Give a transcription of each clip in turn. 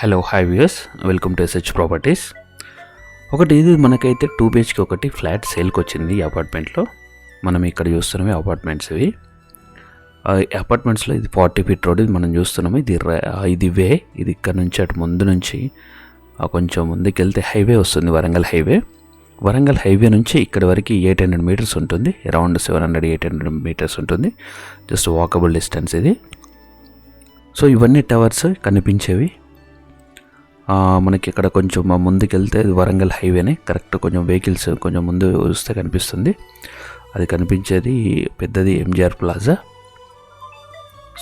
Hello hi views welcome to SH properties ఒకటి ఇది మనకైతే టూ బిహెచ్కి ఒకటి ఫ్లాట్ సేల్కి వచ్చింది ఈ అపార్ట్మెంట్లో మనం ఇక్కడ చూస్తున్నాము అపార్ట్మెంట్స్ ఇవి. అపార్ట్మెంట్స్లో ఇది ఫార్టీ ఫీట్ రోడ్ ఇది మనం చూస్తున్నాము. ఇది ఇది వే ఇది ఇక్కడ నుంచి అటు ముందు నుంచి కొంచెం ముందుకు వెళ్తే హైవే వస్తుంది వరంగల్ హైవే వరంగల్ హైవే నుంచి ఇక్కడ వరకు ఎయిట్ హండ్రెడ్ మీటర్స్ ఉంటుంది. Around seven hundred eight hundred metres ఉంటుంది. జస్ట్ వాకబుల్ డిస్టెన్స్ ఇది. సో ఇవన్నీ టవర్స్ కనిపించేవి. మనకి ఇక్కడ కొంచెం మా ముందుకు వరంగల్ హైవేనే. కరెక్ట్ కొంచెం వెహికల్స్ కొంచెం ముందు వస్తే కనిపిస్తుంది. అది కనిపించేది పెద్దది MGR plaza.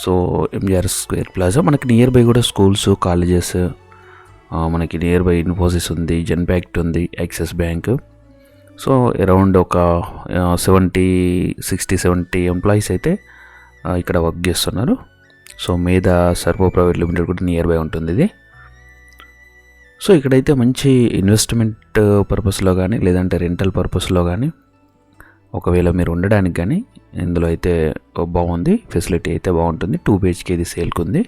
So MGR square plaza. మనకి నియర్ బై కూడా స్కూల్స్ కాలేజెస్ మనకి నియర్ బై ఇన్ఫోసిస్ ఉంది జెన్పాక్ట్ ఉంది యాక్సిస్ బ్యాంక్. సో అరౌండ్ ఒక సెవెంటీ సిక్స్టీ సెవెంటీ ఎంప్లాయీస్ అయితే ఇక్కడ వర్క్ చేస్తున్నారు. సో మీద సర్వో ప్రైవేట్ లిమిటెడ్ కూడా నియర్ బై ఉంటుంది ఇది. సో ఇక్కడైతే మంచి ఇన్వెస్ట్మెంట్ పర్పస్లో కానీ లేదంటే రెంటల్ పర్పస్లో కానీ ఒకవేళ మీరు ఉండడానికి కానీ ఇందులో అయితే బాగుంది ఫెసిలిటీ అయితే బాగుంటుంది టూ బిహెచ్కే ఇది సేల్కి ఉంది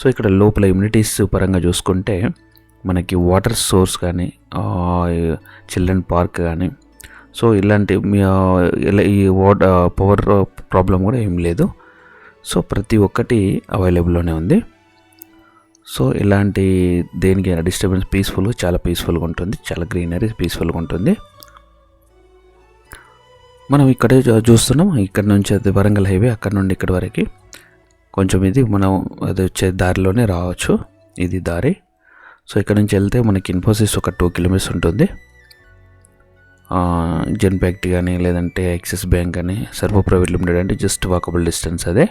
సో ఇక్కడ లోపల ఇమ్యూనిటీస్ పరంగా చూసుకుంటే మనకి వాటర్ సోర్స్ కానీ చిల్డ్రన్ పార్క్ కానీ సో ఇలాంటి మీ ఇలా ఈ వాటర్ పవర్ ప్రాబ్లం కూడా ఏం లేదు. సో ప్రతి ఒక్కటి అవైలబుల్లోనే ఉంది. సో ఇలాంటి దేనికి డిస్టర్బెన్స్ పీస్ఫుల్గా చాలా పీస్ఫుల్గా ఉంటుంది చాలా గ్రీనరీ పీస్ఫుల్గా ఉంటుంది. మనం ఇక్కడే చూస్తున్నాం ఇక్కడ నుంచి అది వరంగల్ హైవే అక్కడ నుండి ఇక్కడ వరకు. కొంచెం ఇది మనం అది వచ్చే దారిలోనే రావచ్చు ఇది దారి. సో ఇక్కడ నుంచి వెళ్తే మనకి ఇన్ఫోసిస్ ఒక టూ కిలోమీటర్స్ ఉంటుంది. జెన్పాక్ట్ కానీ లేదంటే యాక్సిస్ బ్యాంక్ కానీ సర్వో ప్రైవేట్ లిమిటెడ్ అంటే జస్ట్ వాకబుల్ డిస్టెన్స్ అదే.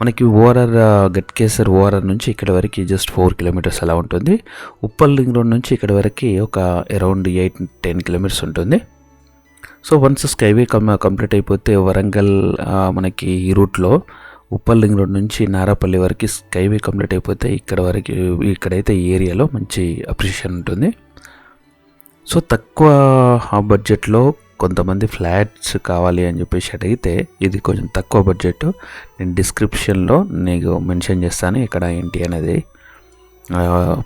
మనకి ఓఆర్ఆర్ గట్కేసర్ ఓఆర్ఆర్ నుంచి ఇక్కడ వరకు జస్ట్ ఫోర్ కిలోమీటర్స్ అలా ఉంటుంది. ఉప్పల్ రింగ్ రోడ్ నుంచి ఇక్కడ వరకు ఒక అరౌండ్ ఎయిట్ టెన్ కిలోమీటర్స్ ఉంటుంది. So once skyway com complete అయిపోతే వరంగల్ మనకి ఈ రూట్లో ఉప్పల్ రింగ్ రోడ్ నుంచి నారాపల్లి వరకు స్కైవే కంప్లీట్ అయిపోతే ఇక్కడ వరకు ఇక్కడైతే ఈ ఏరియాలో మంచి అప్రిషియేషన్ ఉంటుంది. సో తక్కువ బడ్జెట్లో కొంతమంది ఫ్లాట్స్ కావాలి అని చెప్పేసి అడిగితే ఇది కొంచెం తక్కువ బడ్జెట్. నేను డిస్క్రిప్షన్లో నీకు మెన్షన్ చేస్తాను ఇక్కడ ఏంటి అనేది.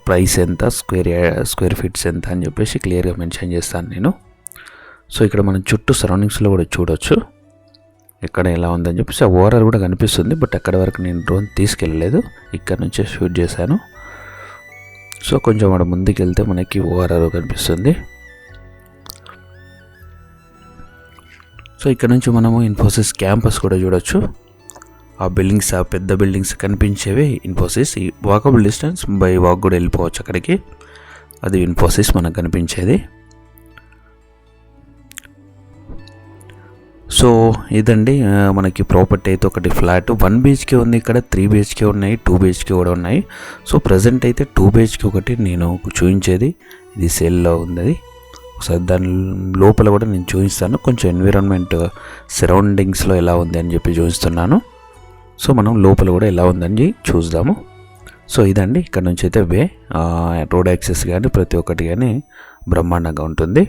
ప్రైస్ ఎంత స్క్వేర్ స్క్వేర్ ఫీట్స్ ఎంత అని చెప్పేసి క్లియర్గా మెన్షన్ చేస్తాను నేను. సో ఇక్కడ మనం చుట్టూ సరౌండింగ్స్లో కూడా చూడొచ్చు. ఎక్కడ ఎలా ఉందని చెప్పేసి ఆ ఓవరాల్ కూడా కనిపిస్తుంది బట్ అక్కడ వరకు నేను డ్రోన్ తీసుకెళ్ళలేదు. ఇక్కడ నుంచే షూట్ చేశాను. సో కొంచెం అక్కడ ముందుకు వెళ్తే మనకి ఓఆర్ఆర్ కనిపిస్తుంది. సో ఇక్కడ నుంచి మనము ఇన్ఫోసిస్ క్యాంపస్ కూడా చూడొచ్చు. ఆ బిల్డింగ్స్ ఆ పెద్ద బిల్డింగ్స్ కనిపించేవి ఇన్ఫోసిస్ ఈ వాకబుల్ డిస్టెన్స్ బై వాక్ కూడా వెళ్ళిపోవచ్చు అక్కడికి. అది ఇన్ఫోసిస్ మనకు కనిపించేది. సో ఇదండి మనకి ప్రాపర్టీ అయితే ఒకటి ఫ్లాట్ వన్ బిహెచ్కే ఉంది ఇక్కడ త్రీ బిహెచ్కే ఉన్నాయి టూ బిహెచ్కే కూడా ఉన్నాయి. సో ప్రజెంట్ అయితే టూ బిహెచ్కే ఒకటి నేను చూపించేది. ఇది సేల్లో ఉంది అది. ఒకసారి దాని లోపల కూడా నేను చూపిస్తాను. కొంచెం ఎన్విరాన్మెంట్ సరౌండింగ్స్లో ఎలా ఉంది అని చెప్పి చూపిస్తున్నాను. సో మనం లోపల కూడా ఎలా ఉందని చూద్దాము. సో ఇదండి. ఇక్కడ నుంచి అయితే వే రోడ్ యాక్సెస్ కానీ ప్రతి ఒక్కటి కానీ బ్రహ్మాండంగా ఉంటుంది.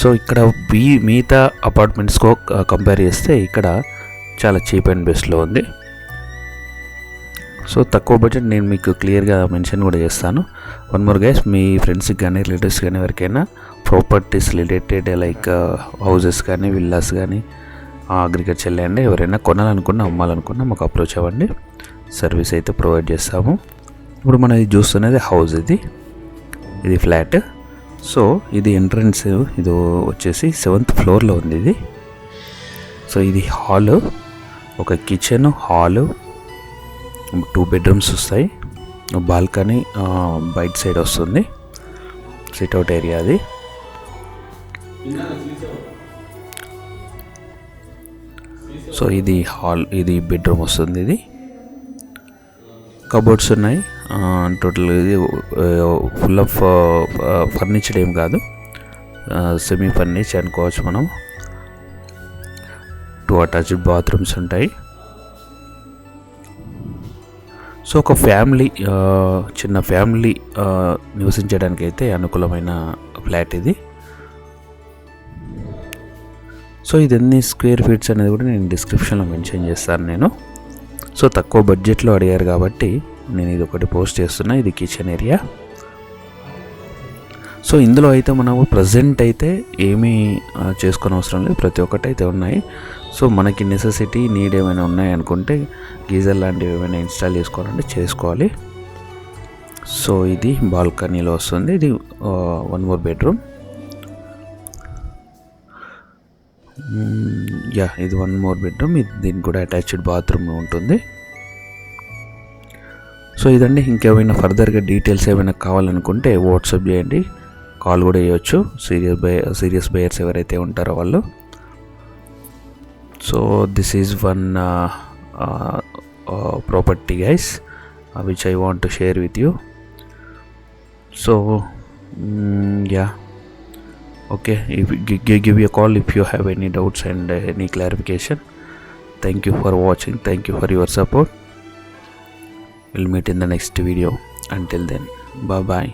సో ఇక్కడ మీ మిగతా అపార్ట్మెంట్స్కో కంపేర్ చేస్తే ఇక్కడ చాలా చీప్ అండ్ బెస్ట్లో ఉంది. సో తక్కువ బడ్జెట్ నేను మీకు క్లియర్గా మెన్షన్ కూడా చేస్తాను. వన్ మోర్ గైస్ మీ ఫ్రెండ్స్కి కానీ రిలేటివ్స్ కానీ ఎవరికైనా ప్రాపర్టీస్ రిలేటెడ్ లైక్ హౌసెస్ కానీ విల్లాస్ కానీ అగ్రికల్చర్ ల్యాండ్ ఎవరైనా కొనాలనుకున్నా అమ్మాలనుకున్నా మాకు అప్రోచ్ అవ్వండి. సర్వీస్ అయితే ప్రొవైడ్ చేస్తాము. ఇప్పుడు మనం ఇది చూస్తున్నది హౌస్ ఇది. ఇది ఫ్లాట్ సో ఇది ఎంట్రన్స్ ఇది వచ్చేసి సెవెంత్ ఫ్లోర్లో ఉంది ఇది. సో ఇది హాలు ఒక కిచెన్ హాలు టూ బెడ్రూమ్స్ వస్తాయి. బాల్కనీ బయట సైడ్ వస్తుంది. సిట్అవుట్ ఏరియా అది. సో ఇది హాల్ ఇది బెడ్రూమ్ వస్తుంది ఇది. కబోర్డ్స్ ఉన్నాయి. టోటల్ ఇది ఫుల్ ఆఫ్ ఫర్నిచర్ ఏం కాదు. సెమీ ఫర్నిచర్ అనుకోవచ్చు మనం. టూ అటాచ్డ్ బాత్రూమ్స్ ఉంటాయి. సో ఒక ఫ్యామిలీ చిన్న ఫ్యామిలీ నివసించడానికి అయితే అనుకూలమైన ఫ్లాట్ ఇది. సో ఇది ఎన్ని స్క్వేర్ ఫీట్స్ అనేది కూడా నేను డిస్క్రిప్షన్లో మెన్షన్ చేస్తాను నేను. సో తక్కువ బడ్జెట్లో అడిగారు కాబట్టి నేను ఇది ఒకటి పోస్ట్ చేస్తున్నా. ఇది కిచెన్ ఏరియా. సో ఇందులో అయితే మనము ప్రజెంట్ అయితే ఏమీ చేసుకుని అవసరం లేదు. ప్రతి ఒక్కటి అయితే ఉన్నాయి. సో మనకి నెసెసిటీ నీడ్ ఏమైనా ఉన్నాయనుకుంటే గీజర్ లాంటివి ఏమైనా ఇన్స్టాల్ చేసుకోవాలంటే చేసుకోవాలి. సో ఇది బాల్కనీలో వస్తుంది. ఇది వన్ మోర్ బెడ్రూమ్ యా ఇది వన్ మోర్ బెడ్రూమ్ ఇది దీనికి కూడా అటాచ్డ్ బాత్రూమ్ ఉంటుంది. సో ఇదండి. ఇంకేమైనా ఫర్దర్గా డీటెయిల్స్ ఏమైనా కావాలనుకుంటే వాట్సాప్ చేయండి. కాల్ కూడా చేయొచ్చు. సీరియస్ బై సీరియస్ బయర్స్ ఎవరైతే ఉంటారో వాళ్ళు. So this is one property guys which I want to share with you. So yeah. Okay if give you call if you have any doubts and any clarification. Thank you for watching thank you for your support. Will meet in the next video until then bye